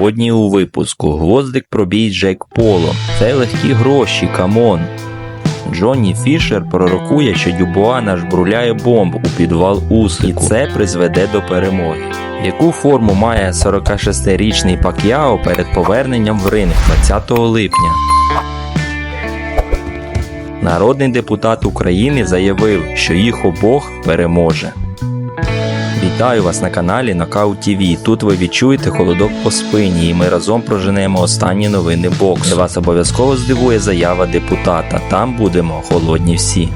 Сьогодні у випуску Гвоздик пробій Джек Поло. Це легкі гроші, камон. Джонні Фішер пророкує, що Дюбуа нажбруляє бомб у підвал Усику. І це призведе до перемоги. Яку форму має 46-річний Пак'яо перед поверненням в ринг 20 липня? Народний депутат України заявив, що їх обох переможе. Вітаю вас на каналі Knockout TV. Тут ви відчуєте холодок по спині, і ми разом проженемо останні новини боксу. Вас обов'язково здивує заява депутата. Там будемо холодні всі.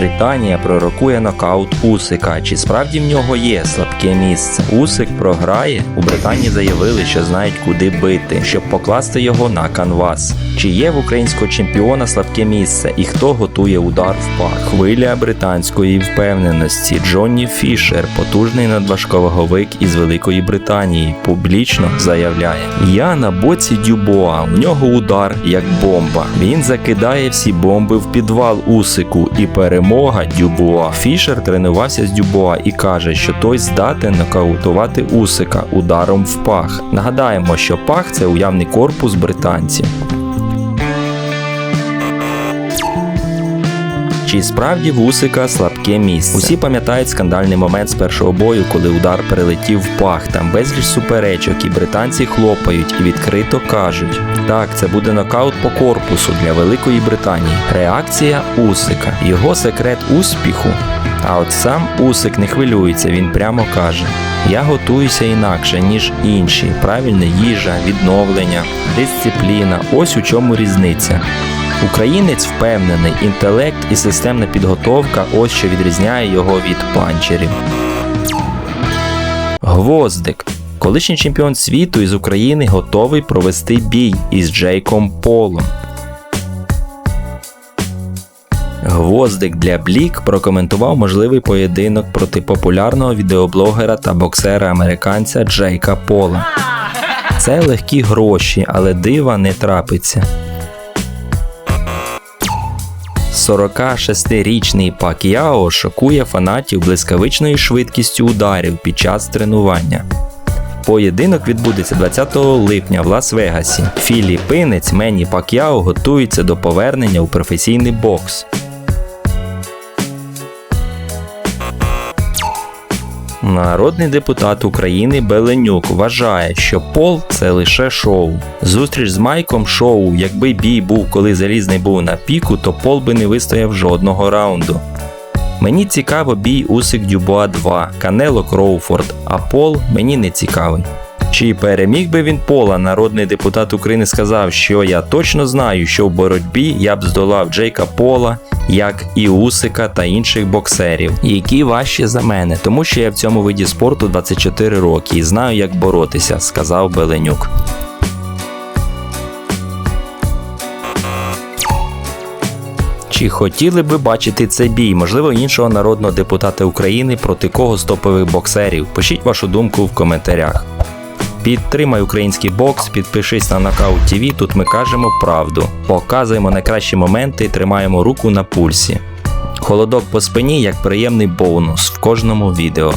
Британія пророкує нокаут Усика. Чи справді в нього є слабке місце? Усик програє. У Британії заявили, що знають, куди бити, щоб покласти його на канвас. Чи є в українського чемпіона слабке місце і хто готує удар в пах? Хвиля британської впевненості. Джонні Фішер, потужний надважковаговик із Великої Британії, публічно заявляє: Я на боці Дюбоа. У нього удар як бомба. Він закидає всі бомби в підвал Усику і перемога Дюбуа. Фішер тренувався з Дюбуа і каже, що той здатен нокаутувати Усика ударом в пах. Нагадаємо, що пах це уявний корпус британців. Чи справді в Усика слабке місце? Усі пам'ятають скандальний момент з першого бою, коли удар перелетів в пах. Там безліч суперечок, і британці хлопають і відкрито кажуть: так, це буде нокаут по корпусу для Великої Британії. Реакція Усика. Його секрет успіху. А от сам Усик не хвилюється, він прямо каже: Я готуюся інакше, ніж інші. Правильна їжа, відновлення, дисципліна. Ось у чому різниця. Українець впевнений, інтелект і системна підготовка ось що відрізняє його від панчерів. Гвоздик. Колишній чемпіон світу із України готовий провести бій із Джейком Полом. Гвоздик для Блік прокоментував можливий поєдинок проти популярного відеоблогера та боксера-американця Джейка Пола. Це легкі гроші, але дива не трапиться. 46-річний Пак'яо шокує фанатів блискавичною швидкістю ударів під час тренування. Поєдинок відбудеться 20 липня в Лас-Вегасі. Філіпинець Мені Пак'яо готується до повернення у професійний бокс. Народний депутат України Беленюк вважає, що пол це лише шоу. Зустріч з Майком шоу, якби бій був, коли залізний був на піку, то пол би не вистояв жодного раунду. Мені цікаво бій Усик Дюбуа 2, Канело Кроуфорд, а пол мені не цікавий. Чи переміг би він пола, народний депутат України сказав, що я точно знаю, що в боротьбі я б здолав Джейка Пола, як і Усика та інших боксерів, які важчі за мене, тому що я в цьому виді спорту 24 роки і знаю, як боротися, сказав Беленюк. Чи хотіли би бачити цей бій, можливо, іншого народного депутата України проти кого з топових боксерів? Пишіть вашу думку в коментарях. Підтримай український бокс, підпишись на Knockout TV, Тут ми кажемо правду. Показуємо найкращі моменти і тримаємо руку на пульсі. Холодок по спині як приємний бонус в кожному відео.